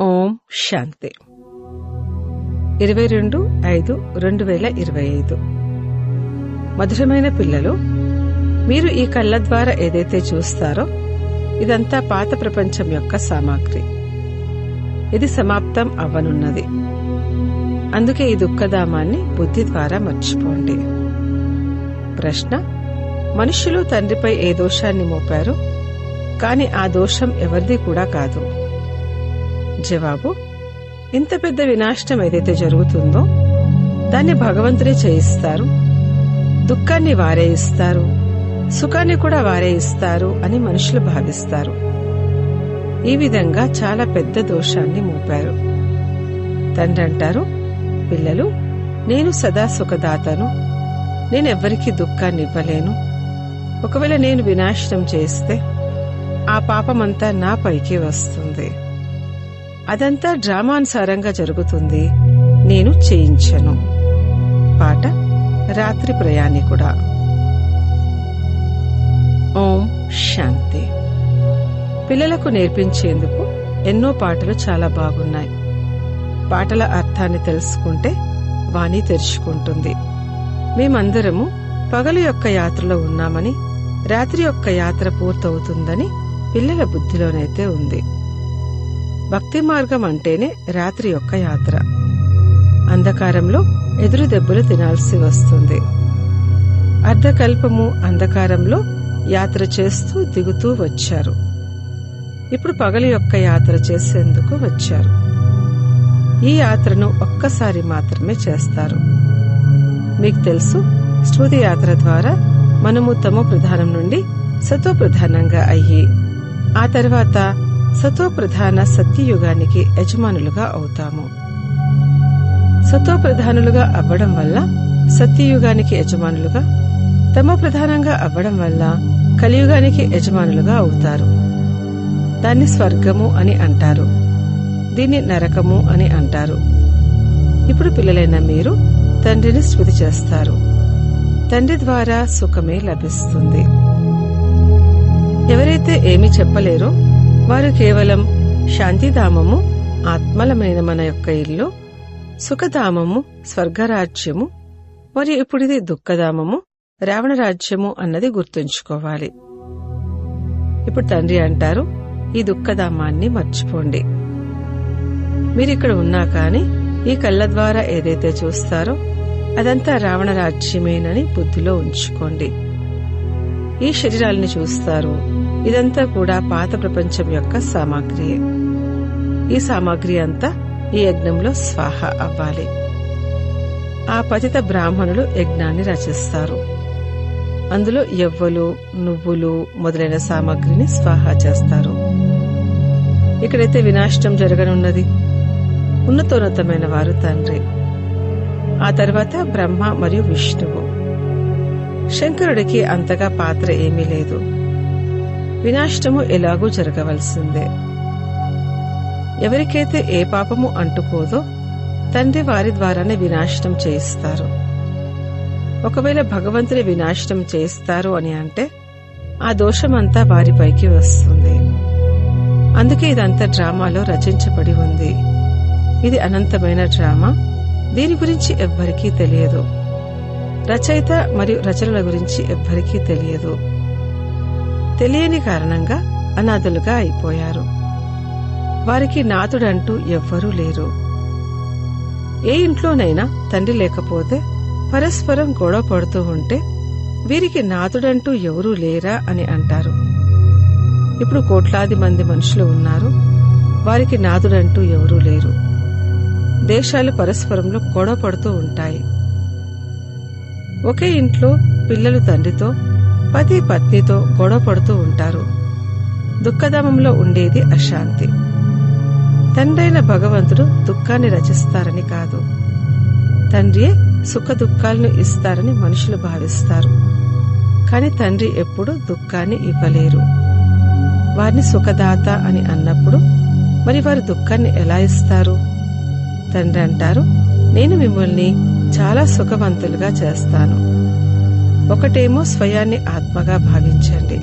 ఓం శాంతి. ఇరవై రెండు ఐదు రెండు వేల ఇరవై ఐదు మధురమైన పిల్లలు మీరు ఈ కళ్ళ ద్వారా ఏదైతే చూస్తారో ఇదంతా పాత ప్రపంచం యొక్క సామాగ్రి. ఇది సమాప్తం అవ్వనున్నది. అందుకే ఈ దుఃఖధామాన్ని బుద్ధి ద్వారా మర్చిపోండి. ప్రశ్న మనుషులు తండ్రిపై ఏ దోషాన్ని మోపారు? కాని ఆ దోషం ఎవరిది కూడా కాదు. జవాబు ఇంత పెద్ద వినాశనం ఏదైతే జరుగుతుందో దాన్ని భగవంతుడే చేయిస్తారు. దుఃఖాన్ని వారే ఇస్తారు. సుఖాన్ని కూడా వారే ఇస్తారు అని మనుషులు భావిస్తారు. ఈ విధంగా చాలా పెద్ద దోషాన్ని మోపారు. తండ్రి అంటారు పిల్లలు నేను సదా సుఖదాతను. నేనెవ్వరికీ దుఃఖాన్ని ఇవ్వలేను. ఒకవేళ నేను వినాశనం చేస్తే ఆ పాపమంతా నా పైకి వస్తుంది. అదంతా డ్రామానుసారంగా జరుగుతుంది. నేను చేయించను. పాట రాత్రి ప్రయాణికుడా. ఓం శాంతి. పిల్లలకు నేర్పించేందుకు ఎన్నో పాటలు చాలా బాగున్నాయి. పాటల అర్థాన్ని తెలుసుకుంటే వాణి తెరుచుకుంటుంది. మేమందరము పగలు యొక్క యాత్రలో ఉన్నామని రాత్రి యొక్క యాత్ర పూర్తవుతుందని పిల్లల బుద్ధిలోనైతే ఉంది. భక్తి మార్గం అంటేనే రాత్రి యొక్క యాత్ర. అంధకారంలో ఎదురు దెబ్బలు తినాల్సి వస్తుంది. అర్ధకల్పము అంధకారంలో యాత్ర చేస్తూ దిగుతూ వచ్చారు. ఇప్పుడు పగలు యొక్క యాత్ర చేసేందుకు వచ్చారు. ఈ యాత్రను ఒక్కసారి మాత్రమే చేస్తారు. మీకు తెలుసు స్మృతి యాత్ర ద్వారా మనము తమో ప్రధానం నుండి సతో ప్రధానంగా అయ్యి ఆ తర్వాత సత్వప్రధాన సత్యయుగానికి యజమానులుగా అవుతాము. సత్వప్రధానులుగా అవ్వడం వల్ల సత్యయుగానికి యజమానులుగా తమ ప్రధానంగా అవ్వడం వల్ల కలియుగానికి యజమానులుగా అవుతారు. దాన్ని స్వర్గము అని అంటారు. దీన్ని నరకము అని అంటారు. ఇప్పుడు పిల్లలైన మీరు తండ్రిని స్మృతి చేస్తారు. తండ్రి ద్వారా సుఖమే లభిస్తుంది. ఎవరైతే ఏమీ చెప్పలేరో వారు కేవలం శాంతిధామము ఆత్మలమైన మన యొక్క ఇల్లు సుఖధామము స్వర్గరాజ్యము మరియు ఇప్పుడు ఇది దుఃఖధామము రావణ రాజ్యము అన్నది గుర్తుంచుకోవాలి. ఇప్పుడు తండ్రి అంటారు ఈ దుఃఖధామాన్ని మర్చిపోండి. మీరిక్కడ ఉన్నా కాని ఈ కళ్ళ ద్వారా ఏదైతే చూస్తారో అదంతా రావణ రాజ్యమేనని బుద్ధిలో ఉంచుకోండి. ఈ శరీరాల్ని చూస్తారు. ఇదంతా కూడా పాత ప్రపంచం యొక్క సామాగ్రియే ఈ సామాగ్రి అంతా ఈ యజ్ఞంలో స్వాహ అవ్వాలి. ఆ పతిత బ్రాహ్మణులు యజ్ఞాన్ని రచిస్తారు. అందులో ఎవ్వలు నువ్వులు మొదలైన సామాగ్రిని స్వాహ చేస్తారు. ఇక్కడైతే వినాశనం జరగనున్నది. ఉన్నతోన్నతమైన వారు తండ్రి. ఆ తర్వాత బ్రహ్మ మరియు విష్ణువు. శంకరుడికి అంతగా పాత్ర ఏమీ లేదు. వినాశనము ఎలాగూ జరగవలసిందే. ఎవరికైతే ఏ పాపము అంటుకోదో తండ్రి వారి ద్వారానే వినాశనం చేయిస్తారు. ఒకవేళ భగవంతుని వినాశనం చేస్తారు అని అంటే ఆ దోషమంతా వారిపైకి వస్తుంది. అందుకే ఇదంతా డ్రామాలో రచించబడి ఉంది. ఇది అనంతమైన డ్రామా. దీని గురించి ఎవ్వరికీ తెలియదు. రచయిత మరియు రచనల గురించి ఎవ్వరికీ తెలియదు. తెలియని కారణంగా అనాథులుగా అయిపోయారు. వారికి నాతుడంటూ ఎవ్వరూ లేరు. ఏ ఇంట్లోనైనా తండ్రి లేకపోతే పరస్పరం గొడవ పడుతూ ఉంటే వీరికి నాతుడంటూ ఎవరూ లేరా అని అంటారు. ఇప్పుడు కోట్లాది మంది మనుషులు ఉన్నారు. వారికి నాతుడంటూ ఎవరూ లేరు. దేశాలు పరస్పరంలో గొడవ పడుతూ ఉంటాయి. ఒకే ఇంట్లో పిల్లలు తండ్రితో పతి పత్నితో గొడవ పడుతూ ఉంటారు. దుఃఖధామంలో ఉండేది అశాంతి. తండ్రైన భగవంతుడు దుఃఖాన్ని రచిస్తారని కాదు. తండ్రియే సుఖ దుఃఖాలను ఇస్తారని మనుషులు భావిస్తారు. కాని తండ్రి ఎప్పుడు దుఃఖాన్ని ఇవ్వలేరు. వారిని సుఖదాత అని అన్నప్పుడు మరి వారు దుఃఖాన్ని ఎలా ఇస్తారు? తండ్రి అంటారు నేను మిమ్మల్ని చాలా సుఖవంతులుగా చేస్తాను. ఒకటేమో స్వయాన్ని ఆత్మగా భావించండి.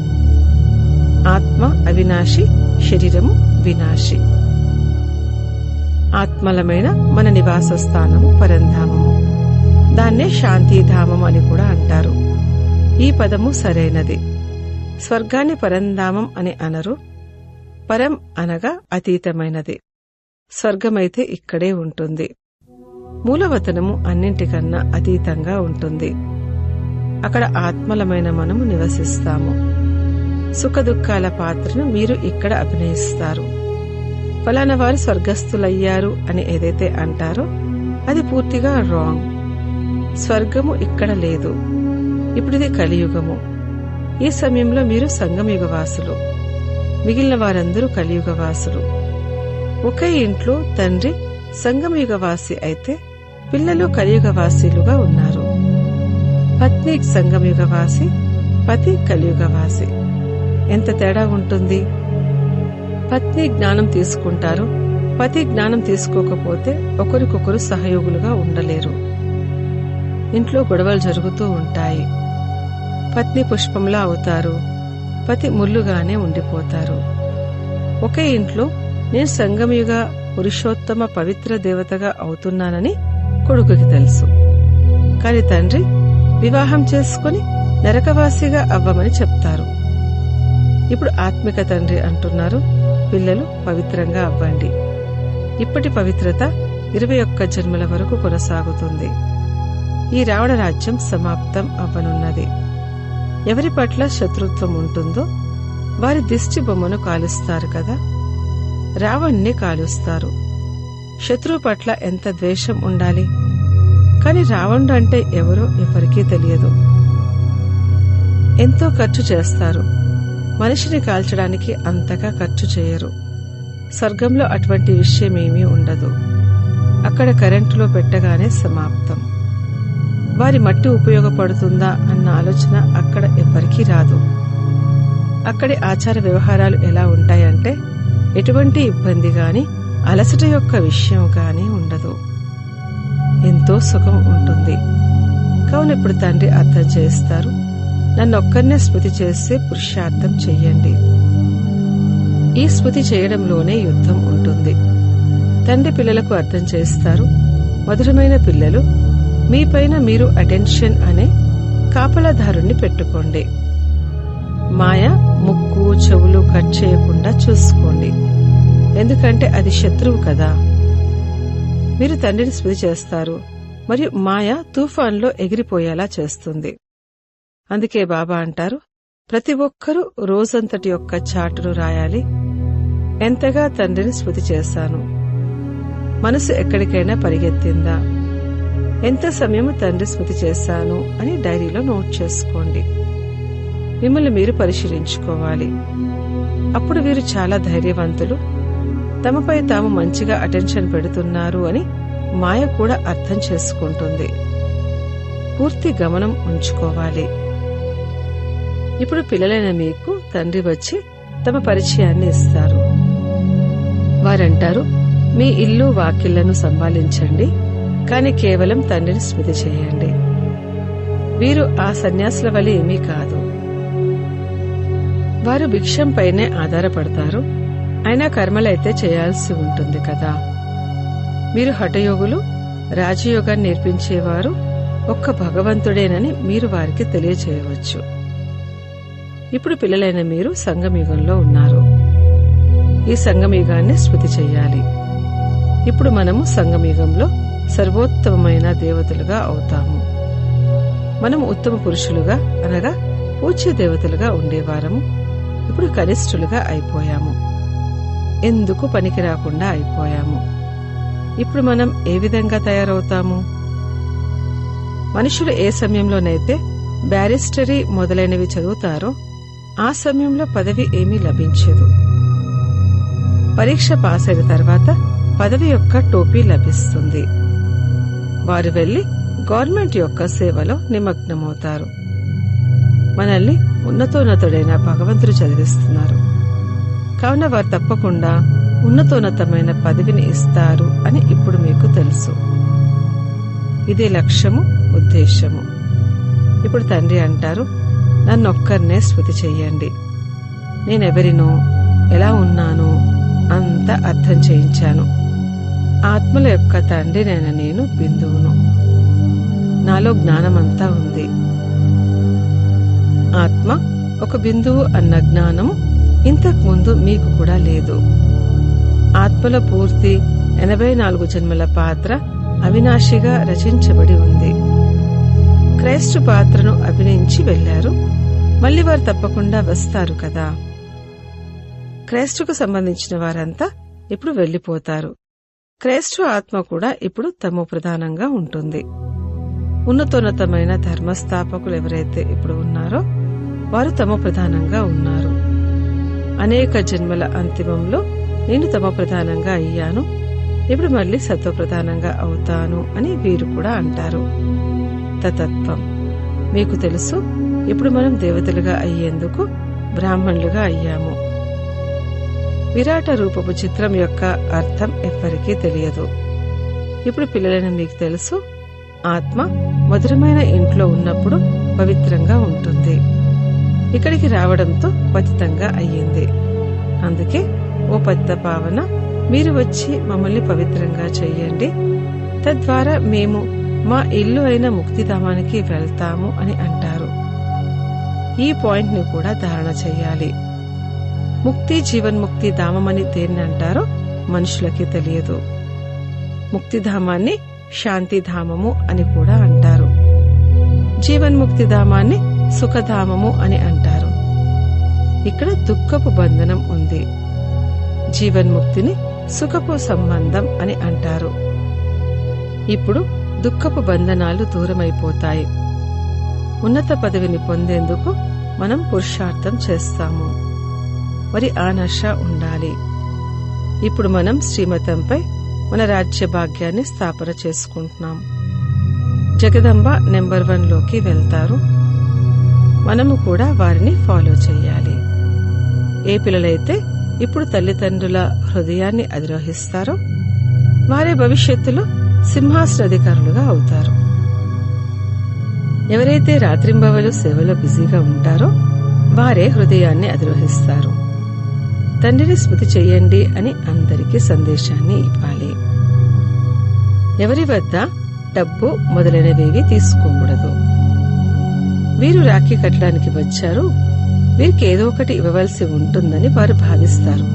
ఆత్మ అవినాశి శరీరము వినాశి. ఆత్మలమైన మన నివాస స్థానము పరంధామము. దాన్నే శాంతిధామం అని కూడా అంటారు. ఈ పదము సరైనది. స్వర్గాన్ని పరంధామం అని అనరు. పరం అనగా అతీతమైనది. స్వర్గమైతే ఇక్కడే ఉంటుంది. మూలవతనము అన్నింటికన్నా అతీతంగా ఉంటుంది. అక్కడ ఆత్మలమైన మనము నివసిస్తాము. సుఖదుఖాల పాత్రను మీరు ఇక్కడ అభినయిస్తారు. ఫలానా వారు స్వర్గస్థులయ్యారు అని ఏదైతే అంటారో అది పూర్తిగా రాంగ్ స్వర్గము ఇక్కడ లేదు. ఇప్పుడిది కలియుగము. ఈ సమయంలో మీరు సంగమయుగవాసులు. మిగిలిన వారందరూ కలియుగవాసులు. ఒకే ఇంట్లో తండ్రి సంగమయుగవాసి అయితే పిల్లలు కలియుగవాసీలుగా ఉన్నారు. పత్ని సంగమయుగవాసి పతి కలియుగవాసి. ఎంత తేడా ఉంటుంది? పత్ని జ్ఞానం తీసుకుంటారు పతి జ్ఞానం తీసుకోకపోతే ఒకరికొకరు సహయోగులుగా ఉండలేరు. ఇంట్లో గొడవలు జరుగుతూ ఉంటాయి. పత్ని పుష్పంలా అవుతారు పతి ముల్లుగానే ఉండిపోతారు. ఒకే ఇంట్లో నేను సంగమయుగ పురుషోత్తమ పవిత్ర దేవతగా అవుతున్నానని కొడుకుకి తెలుసు. కాని తండ్రి వివాహం చేసుకుని నరకవాసిగా అవ్వమని చెప్తారు. ఇప్పుడు ఆత్మిక తండ్రి అంటున్నారు పిల్లలు పవిత్రంగా అవ్వండి. ఇప్పటి పవిత్రత ఇరవై ఒక్క జన్మల వరకు కొనసాగుతుంది. ఈ రావణ రాజ్యం సమాప్తం అవ్వనున్నది. ఎవరి పట్ల శత్రుత్వం ఉంటుందో వారి దిష్టి బొమ్మను కాలుస్తారు కదా. రావణ్ణి కాలుస్తారు. శత్రువు పట్ల ఎంత ద్వేషం ఉండాలి? కాని రావణుడు అంటే ఎవరో ఎవరికీ తెలియదు. ఎంతో ఖర్చు చేస్తారు. మనిషిని కాల్చడానికి అంతగా ఖర్చు చేయరు. స్వర్గంలో అటువంటి విషయమేమీ ఉండదు. అక్కడ కరెంటులో పెట్టగానే సమాప్తం. వారి మట్టి ఉపయోగపడుతుందా అన్న ఆలోచన అక్కడ ఎవరికీ రాదు. అక్కడి ఆచార వ్యవహారాలు ఎలా ఉంటాయంటే ఎటువంటి ఇబ్బంది కానీ అలసట యొక్క విషయం కానీ ఉండదు. ఎంతో సుఖం ఉంటుంది. కావున ఇప్పుడు తండ్రి అర్థం చేస్తారు. నన్ను ఒక్కరినే స్మృతి చేస్తే పురుషార్థం చెయ్యండి. ఈ స్మృతి చేయడంలోనే యుద్ధం ఉంటుంది. తండ్రి పిల్లలకు అర్థం చేస్తారు. మధురమైన పిల్లలు మీపైన మీరు అటెన్షన్ అనే కాపలాదారుణ్ణి పెట్టుకోండి. మాయ ముక్కు చెవులు కట్ చేయకుండా చూసుకోండి. ఎందుకంటే అది శత్రువు కదా. మీరు తండ్రిని స్మృతి చేస్తారు మరియు మాయ తుఫాన్లో ఎగిరిపోయేలా చేస్తుంది. అందుకే బాబా అంటారు ప్రతి ఒక్కరూ రోజంతటి యొక్క చాటును రాయాలి. ఎంతగా తండ్రిని స్మృతి చేశాను. మనసు ఎక్కడికైనా పరిగెత్తిందా? ఎంత సమయం తండ్రి స్మృతి చేశాను అని డైరీలో నోట్ చేసుకోండి. మిమ్మల్ని మీరు పరిశీలించుకోవాలి. అప్పుడు వీరు చాలా ధైర్యవంతులు తమపై తాము మంచిగా అటెన్షన్ పెడుతున్నారు అని మాయ కూడా అర్థం చేసుకుంటుంది. పూర్తి గమనం ఉంచుకోవాలి. ఇప్పుడు పిల్లలైన మీకు తండ్రి వచ్చి తమ పరిచయాన్ని ఇస్తారు. వారంటారు మీ ఇల్లు వాకిళ్ళను సంభాలించండి కాని కేవలం తండ్రిని స్మృతి చేయండి. వీరు ఆ సన్యాసుల వల్ల ఏమీ కాదు. వారు భిక్షంపైనే ఆధారపడతారు అయినా కర్మలైతే చేయాల్సి ఉంటుంది కదా. మీరు హఠయోగులు రాజయోగాన్ని నేర్పించేవారు ఒక్క భగవంతుడేనని మీరు వారికి తెలియచేయవచ్చు. ఇప్పుడు పిల్లలైన మీరు సంగమయుగంలో ఉన్నారు. ఈ సంగమయుగాన్ని స్మృతి చెయ్యాలి ఇప్పుడు మనము సంగమయుగంలో సర్వోత్తమమైన దేవతలుగా అవుతాము. మనము ఉత్తమ పురుషులుగా అనగా పూజ్య దేవతలుగా ఉండేవారము. ఇప్పుడు కనిష్ఠులుగా అయిపోయాము. ఎందుకు పనికి రాకుండా అయిపోయాము? ఇప్పుడు మనం ఏ విధంగా తయారవుతాము? మనుషులు ఏ సమయంలోనైతే బ్యారిస్టరీ మొదలైనవి చదువుతారో ఆ సమయంలో పదవి ఏమీ లభించదు. పరీక్ష పాస్ అయిన తర్వాత పదవి యొక్క టోపీ లభిస్తుంది. వారు వెళ్ళి గవర్నమెంట్ యొక్క సేవలో నిమగ్నమవుతారు. మనల్ని ఉన్నతోన్నతుడైన భగవంతుడు చదివిస్తున్నారు. కావున వారు తప్పకుండా ఉన్నతోన్నతమైన పదవిని ఇస్తారు అని ఇప్పుడు మీకు తెలుసు. ఇదే లక్ష్యము ఉద్దేశము. ఇప్పుడు తండ్రి అంటారు నన్నొక్కరినే స్మృతి చెయ్యండి. నేనెవరినో ఎలా ఉన్నానో అంత అర్థం చేయించాను. ఆత్మల యొక్క తండ్రినైన నేను బిందువును. నాలో జ్ఞానమంతా ఉంది. ఆత్మ ఒక బిందువు అన్న జ్ఞానము ఇంతకుముందు మీకు కూడా లేదు. ఆత్మల పూర్తి ఎనభై నాలుగు జన్మల పాత్ర అవినాశిగా రచించబడి ఉంది. క్రైస్తు పాత్రను అభినయించి వెళ్ళారు మళ్ళీ వారు తప్పకుండా వస్తారు కదా. క్రైస్తుకు సంబంధించిన వారంతా ఇప్పుడు వెళ్ళిపోతారు క్రైస్తు ఆత్మ కూడా ఇప్పుడు తమ ప్రధానంగా ఉంటుంది. ఉన్నతోన్నతమైన ధర్మస్థాపకులు ఎవరైతే ఇప్పుడు ఉన్నారో వారు తమ ప్రధానంగా ఉన్నారు. అనేక జన్మల అంతిమంలో నేను తమ ప్రధానంగా అయ్యాను. ఇప్పుడు మళ్ళీ సత్వప్రధానంగా అవుతాను అని వీరు కూడా అంటారు. తతత్వం. మీకు తెలుసు ఇప్పుడు మనం దేవతలుగా అయ్యేందుకు బ్రాహ్మణులుగా అయ్యాము. విరాట రూపపు చిత్రం యొక్క అర్థం ఎవ్వరికీ తెలియదు. ఇప్పుడు పిల్లలైన మీకు తెలుసు ఆత్మ మధురమైన ఇంట్లో ఉన్నప్పుడు పవిత్రంగా ఉంటుంది. ఇక్కడికి రావడంతో పతితంగా అయ్యింది. అందుకే ఓ పెద్ద పావన మీరు వచ్చి మమ్మల్ని పవిత్రంగా చెయ్యండి. తద్వారా మేము మా ఇల్లు అయిన ముక్తిధామానికి వెళ్తాము అని అంటారు. ఈ పాయింట్ని కూడా ధారణ చెయ్యాలి. ముక్తి జీవన్ముక్తి ధామమని దేన్ని అంటారో మనుషులకి తెలియదు. ముక్తిధామాన్ని శాంతిధామము అని కూడా అంటారు. జీవన్ముక్తి ధామాన్ని సుఖధామము అని అంటారు. ఇక్కడ దుఃఖపు బంధనం ఉంది. జీవన్ముక్తిని సుఖపు సంబంధం అని అంటారు. ఇప్పుడు దుఃఖపు బంధనాలు దూరమైపోతాయి. ఉన్నత పదవిని పొందేందుకు మనం పురుషార్థం చేస్తాము. మరి ఆనర్ష ఉండాలి. ఇప్పుడు మనం శ్రీమతంపై మన రాజ్య భాగ్యాన్ని స్థాపన చేసుకుంటున్నాం. జగదంబ నెంబర్ వన్లోకి వెళ్తారు. మనము కూడా వారిని ఫాలో చేయాలి. ఏ పిల్లలైతే ఇప్పుడు తల్లిదండ్రుల హృదయాన్ని అధిరోహిస్తారో వారే భవిష్యత్తులో సింహాసనాధికారులుగా అవుతారు. ఎవరైతే రాత్రింబవలు సేవలో బిజీగా ఉంటారో వారే హృదయాన్ని అధిరోహిస్తారు. తండ్రిని స్మృతి చేయండి అని అందరికీ సందేశాన్ని ఇవ్వాలి. ఎవరి వద్ద డబ్బు మొదలైనవేవి తీసుకోకూడదు. వీరు రాఖీ కట్టడానికి వచ్చారు. వీరికి ఏదో ఒకటి ఇవ్వవలసి ఉంటుందని వారు భావిస్తారు.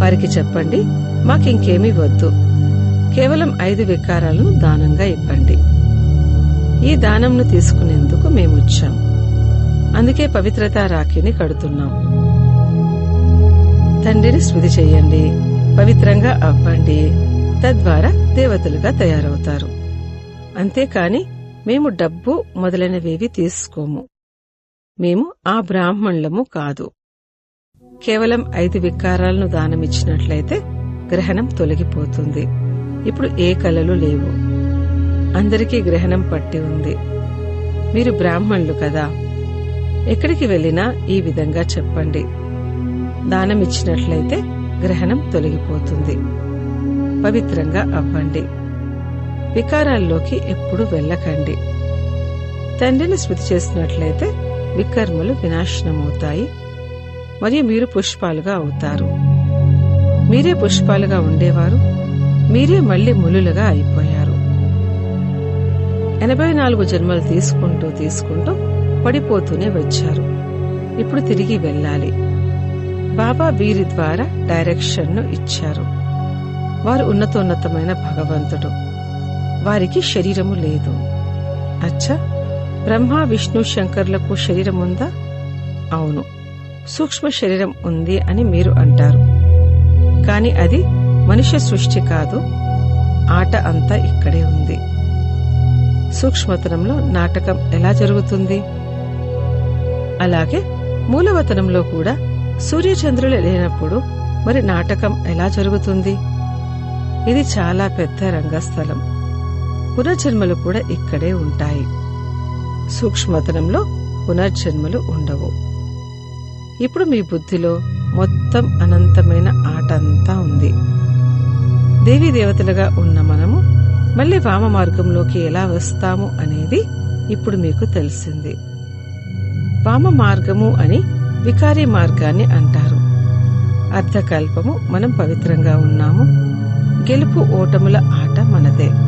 వారికి చెప్పండి మాకింకేమీ వద్దు. కేవలం ఐదు వికారాలను దానంగా ఇవ్వండి. ఈ దానంను తీసుకునేందుకు మేమొచ్చాం. అందుకే పవిత్రత రాఖీని కడుతున్నాం. తండ్రిని స్మృతి చెయ్యండి పవిత్రంగా అవ్వండి. తద్వారా దేవతలుగా తయారవుతారు. అంతేకాని మేము డబ్బు మొదలైనవేవి తీసుకోము. మేము ఆ బ్రాహ్మణులము కాదు. కేవలం ఐదు వికారాలను దానమిచ్చినట్లయితే గ్రహణం తొలగిపోతుంది. ఇప్పుడు ఏ కలలు లేవు. అందరికీ గ్రహణం పట్టి ఉంది. మీరు బ్రాహ్మణులు కదా. ఎక్కడికి వెళ్ళినా ఈ విధంగా చెప్పండి. దానమిచ్చినట్లయితే గ్రహణం తొలగిపోతుంది. పవిత్రంగా అవ్వండి. వికారాల్లోకి ఎప్పుడు వెళ్ళకండి. తండ్రిని స్మృతి చేసినట్లయితే వికర్మలు వినాశనమవుతాయి. మరియు మీరు పుష్పాలుగా అవుతారు. మీరే పుష్పాలుగా ఉండేవారు. మీరే మళ్ళీ ములులుగా అయిపోయారు. ఎనభై నాలుగు జన్మలు తీసుకుంటూ తీసుకుంటూ పడిపోతూనే వచ్చారు. ఇప్పుడు తిరిగి వెళ్ళాలి. బాబా వీరి ద్వారా డైరెక్షన్ను ఇచ్చారు. వారు ఉన్నతోన్నతమైన భగవంతుడు. వారికి శరీరము లేదు. అచ్చా బ్రహ్మ విష్ణు శంకర్లకు శరీరం ఉందా? అవును. సూక్ష్మ శరీరం ఉంది అని మీరు అంటారు. కాని అది మనుష్య సృష్టి కాదు. ఆట అంతా ఇక్కడే ఉంది. సూక్ష్మతనంలో నాటకం ఎలా జరుగుతుంది? అలాగే మూలవతనంలో కూడా సూర్యచంద్రులు లేనప్పుడు మరి నాటకం ఎలా జరుగుతుంది? ఇది చాలా పెద్ద రంగస్థలం. పునర్జన్మలు కూడా ఇక్కడే ఉంటాయి. సూక్ష్మతనంలో పునర్జన్మలు ఉండవు. ఇప్పుడు మీ బుద్ధిలో మొత్తం అనంతమైన ఆట అంతా ఉంది. దేవీ దేవతలుగా ఉన్న మనము మళ్ళీ వామ మార్గంలోకి ఎలా వస్తాము అనేది ఇప్పుడు మీకు తెలిసింది. వామ మార్గము అని వికారి మార్గాన్ని అంటారు. అర్ధకల్పము మనం పవిత్రంగా ఉన్నాము. గెలుపు ఓటముల ఆట మనదే.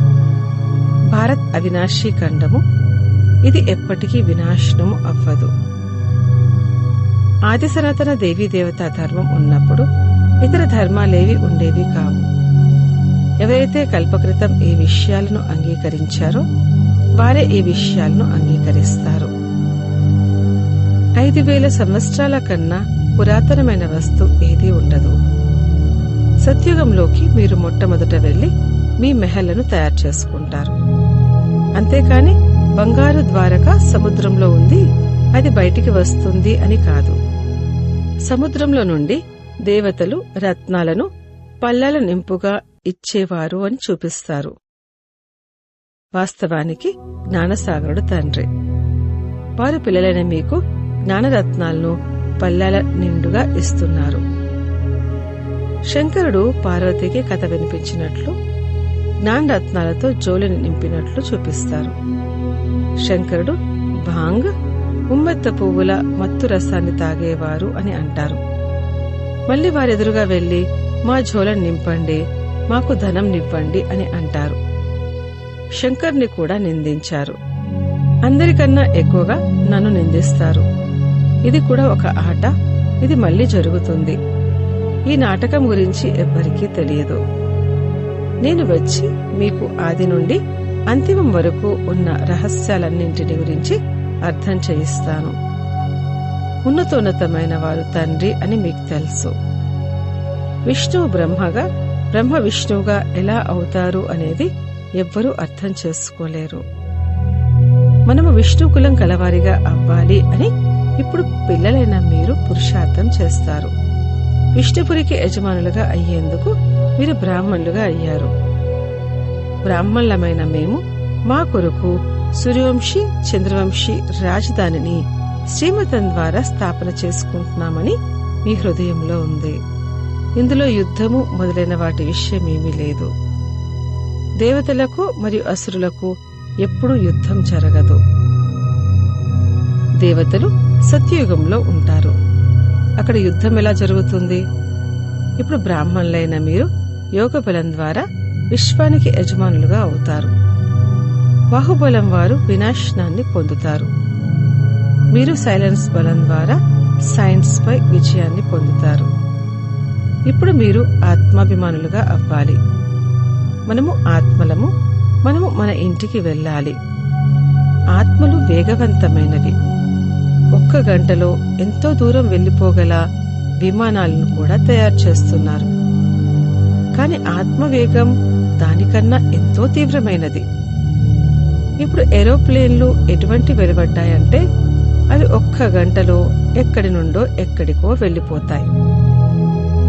భారత్ అవినాశీ ఖండము. ఇది ఎప్పటికీ వినాశనము అవ్వదు. ఆది సనాతన దేవీ దేవతా ధర్మం ఉన్నప్పుడు ఇతర ధర్మాలేవి ఉండేవి కావు. ఎవరైతే కల్పకృతం ఈ విషయాలను అంగీకరించారో వారే ఈ విషయాలను అంగీకరిస్తారు. ఐదు వేల సంవత్సరాల కన్నా పురాతనమైన వస్తు ఏదీ ఉండదు. సత్యుగంలోకి మీరు మొట్టమొదట వెళ్ళి మీ మెహల్లను తయారు చేసుకుంటారు. అంతేకాని బంగారు ద్వారక సముద్రంలో ఉంది అది బయటికి వస్తుంది అని కాదు. సముద్రంలో నుండి దేవతలు రత్నాలను పల్లెల నింపుగా ఇచ్చేవారు అని చూపిస్తారు. వాస్తవానికి జ్ఞానసాగరుడు తండ్రి. వారు పిల్లలైన మీకు జ్ఞానరత్నాలను పల్లెల నిండుగా ఇస్తున్నారు. శంకరుడు పార్వతికి కథ వినిపించినట్లు జ్ఞానరత్నాలతో జోలిని నింపినట్లు చూపిస్తారు. శంకరుడు భాంగ్ ఉమ్మెత్త పువ్వుల మత్తు రసాన్ని తాగేవారు అని అంటారు. మళ్ళీ వారెదురుగా వెళ్ళి మా జోలను నింపండి మాకు ధనం నివ్వండి అని అంటారు. శంకర్ని కూడా నిందించారు. అందరికన్నా ఎక్కువగా నన్ను నిందిస్తారు. ఇది కూడా ఒక ఆట ఇది మళ్ళీ జరుగుతుంది. ఈ నాటకం గురించి ఎవ్వరికీ తెలియదు. నేను వచ్చి మీకు ఆది నుండి అంతిమం వరకు ఉన్న రహస్యాలన్నింటిని గురించి అర్థం చేయిస్తాను. ఉన్నతోన్నతమైన వారు తండ్రి అని మీకు తెలుసు. విష్ణువు బ్రహ్మగా బ్రహ్మ విష్ణువుగా ఎలా అవుతారు అనేది ఎవ్వరూ అర్థం చేసుకోలేరు. మనము విష్ణుకులం కలవారిగా అవ్వాలి అని ఇప్పుడు పిల్లలైన మీరు పురుషార్థం చేస్తారు. విష్ణుపురికి యజమానులుగా అయ్యేందుకు మీరు బ్రాహ్మణులుగా అయ్యారు. బ్రాహ్మణులమైన మేము మా కొరకు సూర్యవంశీ చంద్రవంశీ రాజధానిని శ్రీమతం ద్వారా స్థాపన చేసుకుంటున్నామని మీ హృదయంలో ఉంది. ఇందులో యుద్ధము మొదలైన వాటి విషయమేమీ లేదు. దేవతలకు మరియు అసురులకు ఎప్పుడూ యుద్ధం జరగదు. దేవతలు సత్యయుగంలో ఉంటారు. అక్కడ యుద్ధం ఎలా జరుగుతుంది? ఇప్పుడు బ్రాహ్మణులైన మీరు యోగ బలం ద్వారా విశ్వానికి యజమానులుగా అవుతారు. బాహుబలం వారు వినాశనాన్ని పొందుతారు. మీరు సైలెన్స్ బలం ద్వారా సైన్స్ పై విజయాన్ని పొందుతారు. ఇప్పుడు మీరు ఆత్మాభిమానులుగా అవ్వాలి. మనము ఆత్మలము మనము మన ఇంటికి వెళ్ళాలి. ఆత్మలు వేగవంతమైనవి. ఒక్క గంటలో ఎంతో దూరం వెళ్ళిపోగల విమానాలను కూడా తయారు చేస్తున్నారు. కాని ఆత్మవేగం దానికన్నా ఎంతో తీవ్రమైనది. ఇప్పుడు ఏరోప్లేన్లు ఎటువంటి వెలువడ్డాయంటే అవి ఒక్క గంటలో ఎక్కడి నుండో ఎక్కడికో వెళ్ళిపోతాయి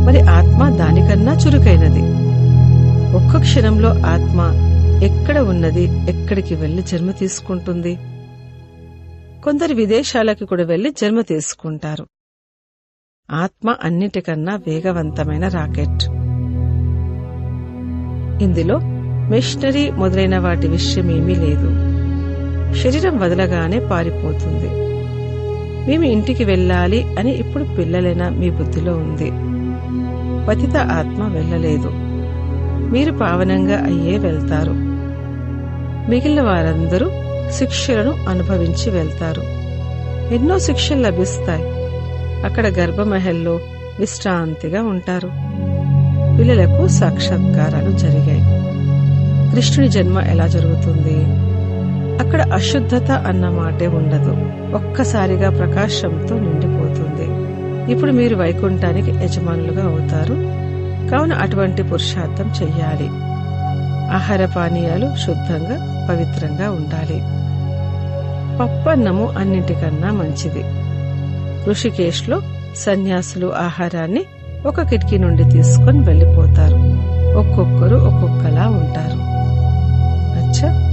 మరి ఆత్మ దానికన్నా చురుకైనది. ఒక్క క్షణంలో ఆత్మ ఎక్కడ ఉన్నది ఎక్కడికి వెళ్ళి జన్మ తీసుకుంటుంది? కొందరు విదేశాలకి కూడా వెళ్ళి జన్మ తీసుకుంటారు. ఆత్మ అన్నిటికన్నా వేగవంతమైన రాకెట్. ఇందులో మిషనరీ మొదలైన వాటి విషయమేమీ లేదు. శరీరం వదలగానే పారిపోతుంది. మేము ఇంటికి వెళ్ళాలి అని ఇప్పుడు పిల్లలైన మీ బుద్ధిలో ఉంది. పతిత ఆత్మ వెళ్ళలేదు. మీరు పావనంగా అయ్యే వెళ్తారు. మిగిలిన వారందరూ శిక్షలను అనుభవించి వెళ్తారు. ఎన్నో శిక్షలు లభిస్తాయి. అక్కడ గర్భమహల్లో విశ్రాంతిగా ఉంటారు. పిల్లలకు సాక్షాత్కారాలు జరిగాయి. కృష్ణుని జన్మ ఎలా జరుగుతుంది? అక్కడ అశుద్ధత అన్న మాటే ఉండదు. ఒక్కసారిగా ప్రకాశంతో నిండిపోతుంది. ఇప్పుడు మీరు వైకుంఠానికి యజమానులుగా అవుతారు. కావున అటువంటి పురుషార్థం చెయ్యాలి. ఆహార పానీయాలు శుద్ధంగా పవిత్రంగా ఉండాలి. పప్పన్నము అన్నింటికన్నా మంచిది. ఋషికేశ్లో సన్యాసులు ఆహారాన్ని ఒక కిటికీ నుండి తీసుకొని వెళ్ళిపోతారు. ఒక్కొక్కరు ఒక్కొక్కలా ఉంటారు. అచ్చా!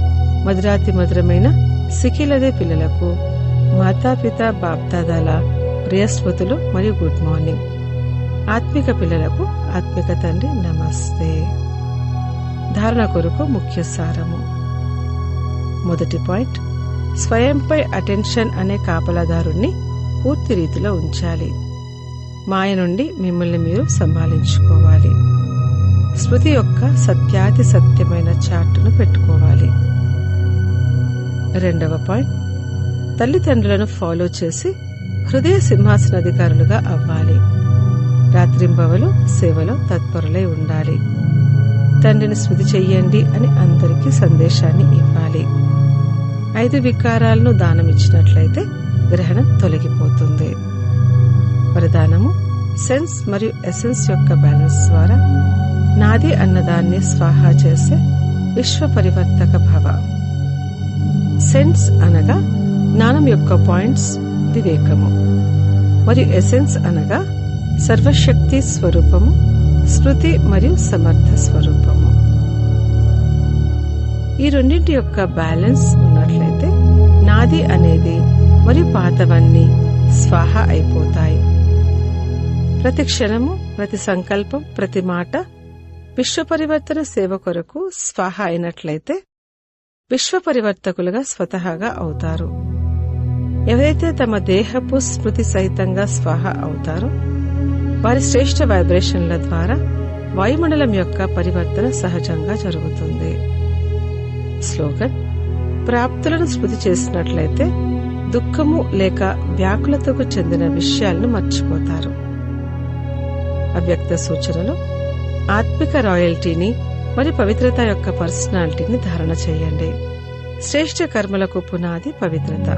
మధురాతి మధురమైన సికిలదే పిల్లలకు మాతాపిత బాప్దాదాల ప్రియస్మృతులు మరియు గుడ్ మార్నింగ్. ఆత్మిక పిల్లలకు ఆత్మిక తండ్రి నమస్తే. ధారణ కొరకు ముఖ్య సారము. మొదటి పాయింట్. స్వయంపై అటెన్షన్ అనే కాపలాదారుణ్ణి పూర్తి రీతిలో ఉంచాలి. మాయ నుండి మిమ్మల్ని మీరు సంభాలించుకోవాలి. స్మృతి యొక్క సత్యాతి సత్యమైన చాటును పెట్టుకోవాలి. రెండవ పాయింట్. తల్లిదండ్రులను ఫాలో చేసి హృదయ సింహాసనాధికారులుగా అవ్వాలి. రాత్రింబవలు సేవలో తత్పరులై ఉండాలి. తండ్రిని స్మృతి చెయ్యండి అని అందరికీ సందేశాన్ని ఇవ్వాలి. ఐదు వికారాలను దానమిచ్చినట్లయితే గ్రహణం తొలగిపోతుంది. ప్రధానము. సెన్స్ మరియు ఎసెన్స్ యొక్క బ్యాలెన్స్ ద్వారా నాది అన్నదాన్ని స్వాహా చేసే విశ్వ పరివర్తక భవ. సెన్స్ అనగా జ్ఞానం యొక్క పాయింట్స్ వివేకము. మరియు ఎసెన్స్ అనగా సర్వశక్తి స్వరూపము స్మృతి మరియు సమర్థ స్వరూపము. ఈ రెండింటి యొక్క బ్యాలెన్స్ ఉన్నట్లయితే నాది అనేది మరియు పాతవన్నీ స్వాహ అయిపోతాయి. ప్రతి క్షణము ప్రతి సంకల్పం ప్రతి మాట విశ్వ పరివర్తన సేవ కొరకు స్వాహ అయినట్లయితే విశ్వ పరివర్తకులుగా స్వతహాగా అవుతారు. ఎవరైతే తమ దేహపు స్మృతి సహితంగా స్వాహ అవుతారో వారి శ్రేష్ఠ వైబ్రేషన్ల ద్వారా వాయుమండలం యొక్క పరివర్తన సహజంగా జరుగుతుంది. స్లోగన్ ప్రాప్తులను స్మృతి చేసినట్లయితే దుఃఖము లేక వ్యాకులతకు చెందిన విషయాలను మర్చిపోతారు. అవ్యక్త సూచనలు ఆత్మిక రాయల్టీని మరియు పవిత్రత యొక్క పర్సనాలిటీని ధారణ చేయండి. శ్రేష్ఠ కర్మలకు పునాది పవిత్రత.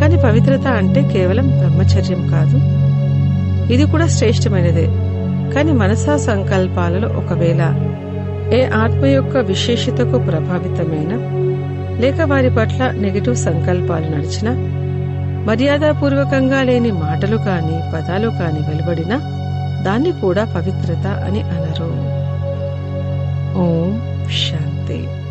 కానీ పవిత్రత అంటే కేవలం బ్రహ్మచర్యం కాదు. ఇది కూడా శ్రేష్టమైనదే. కానీ మనసా సంకల్పాలలో ఒకవేళ ఏ ఆత్మ యొక్క విశేషతకు ప్రభావితమైన లేక వారి పట్ల నెగిటివ్ సంకల్పాలు నడిచినా మర్యాదపూర్వకంగా లేని మాటలు కాని పదాలు కాని వెలువడినా దాన్ని కూడా పవిత్రత అని అనరు. ఓం శాంతి.